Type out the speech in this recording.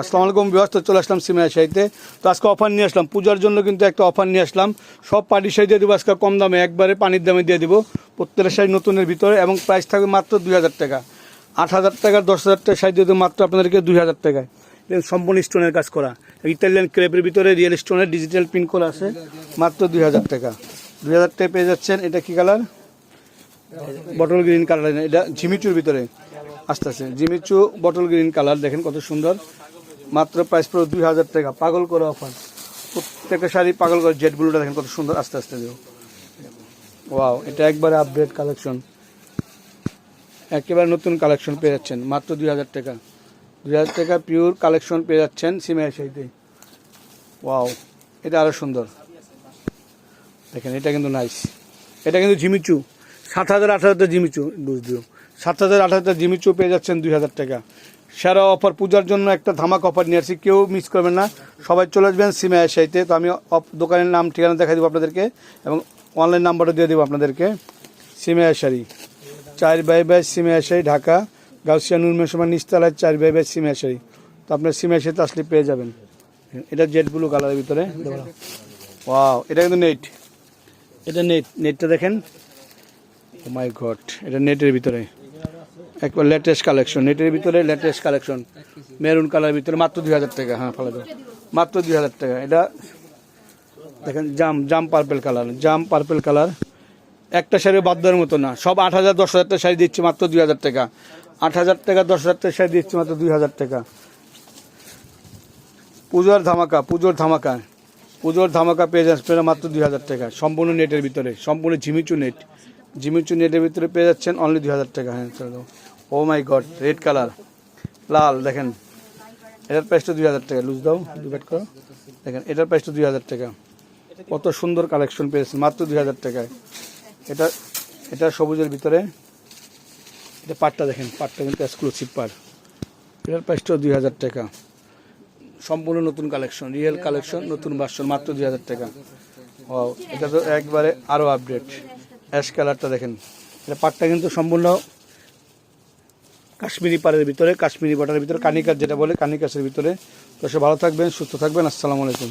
আসসালামু আলাইকুম বিভাস তো চলে আসলাম সিমা শাড়িতে। তো আজকে অফার নিয়ে আসলাম। পূজার জন্য কিন্তু একটা অফার নিয়ে আসলাম। সব পার্টি শাড়ি দিয়ে দেবো আজকে কম দামে, একবারে পানির দামে দিয়ে দিব। প্রত্যেকটা শাড়ি নতুনের ভিতরে এবং প্রাইস থাকবে মাত্র দুই হাজার টাকা। আট হাজার টাকা, দশ হাজার টাকা শাড়ি দিয়ে মাত্র আপনাদেরকে দুই হাজার টাকায়। সম্পূর্ণ স্টোনের কাজ করা। ইতালিয়ান ক্রেপের ভিতরে রিয়েল স্টোনের ডিজিটাল প্রিন্ট করা আছে। মাত্র দুই হাজার টাকা। দুই হাজার টাকা পেয়ে যাচ্ছেন। এটা কি কালার বটল গ্রিন কালার এটা ঝিমিচুর ভিতরে। আস্তে আস্তে জিমিচু বটল গ্রিন কালার দেখেন কত সুন্দর। মাত্র প্রাইস পুরো দুই হাজার টাকা। পাগল করে অফার প্রত্যেকটা শাড়ি পাগল করে জেড ব্লুটা দেখেন কত সুন্দর আস্তে আস্তে দিও ওয়াও এটা একবারে আপডেট কালেকশন একেবারে নতুন কালেকশন পেয়ে যাচ্ছেন, মাত্র দুই হাজার টাকা। দুই হাজার টাকা পিওর কালেকশন পেয়ে যাচ্ছেন সিমের শাড়িতে। ওয়াও এটা আরও সুন্দর। দেখেন, এটা কিন্তু নাইস এটা কিন্তু ঝিমিচু সাত হাজার, আট হাজার জিমিচু বুঝ দিও সাত হাজার, আট হাজার জিমিচু পেয়ে যাচ্ছেন দুই হাজার টাকা। সেরা অফার পূজার জন্য একটা ধামাক অফার নিয়ে আসছি কেউ মিস করবেন না। সবাই চলে আসবেন সিমে সাইতে তো আমি দোকানের নাম, ঠিকানা দেখা দেবো আপনাদেরকে এবং অনলাইন নাম্বারটা দিয়ে দেবো আপনাদেরকে। সিমে শাড়ি চার বাই বাই সিমে শাড়ি ঢাকা, গাউসিয়া নুরমের সময় নিচতলায় চার বাই বাই সিমে শাড়ি তো আপনার সিমে শাড়িতে আসলে পেয়ে যাবেন। এটা জেড ব্লু কালারের ভিতরে। ওয়াও এটা কিন্তু নেট এটা নেট নেটটা দেখেন। মাই গড এটা নেটের ভিতরে। একবার লেটেস্ট কালেকশন নেটের ভিতরে লেটেস্ট কালেকশন মেরুন কালারের ভিতরে, মাত্র দুই হাজার টাকা হ্যাঁ ফেলে মাত্র দুই হাজার টাকা, এটা দেখেন, জাম জাম পার্পেল কালার জাম পার্পেল কালার একটা শাড়ি বাদ দেওয়ার মতো না, সব আট হাজার, দশ হাজার টাকা শাড়ি দিচ্ছি মাত্র দুই হাজার টাকা। আট হাজার টাকা, দশ হাজার টাকা শাড়ি দিচ্ছি মাত্র দুই হাজার টাকা। পুজোর ধামাকা পুজোর ধামাকা পুজোর ধামাকা পেয়ে যাচ্ছেন মাত্র দুই হাজার টাকা, সম্পূর্ণ নেটের ভিতরে, সম্পূর্ণ ঝিমিচু নেট ঝিমিচু নেটের ভিতরে পেয়ে যাচ্ছেন অনলি দুই হাজার টাকা হ্যাঁ oh my god, red colour. লাল, দেখেন। এটার প্রাইসটা দুই হাজার টাকা। লুজ দাও ডিভাইড করো। দেখেন, এটার প্রাইসটা দুই হাজার টাকা। কত সুন্দর কালেকশন পেয়েছেন মাত্র দুই হাজার টাকায়। এটা এটা সবুজের ভিতরে। এটা পাটটা দেখেন, পাটটা কিন্তু এক্সক্লুসিভ পাট। এটার প্রাইসটাও দুই হাজার টাকা। সম্পূর্ণ নতুন কালেকশন রিয়েল কালেকশন নতুন ভার্সন মাত্র দুই হাজার টাকা। ও এটা তো একবারে আরও আপডেট অ্যাশ কালারটা দেখেন। এটা পাটটা কিন্তু সম্পূর্ণ কাশ্মীরি পাড়ের ভিতরে, কাশ্মীরি বাটারের ভিতরে কানিকাজ যেটা বলে, কানিকাসের ভিতরে। তো সে ভালো থাকবেন, সুস্থ থাকবেন, আসসালামু আলাইকুম।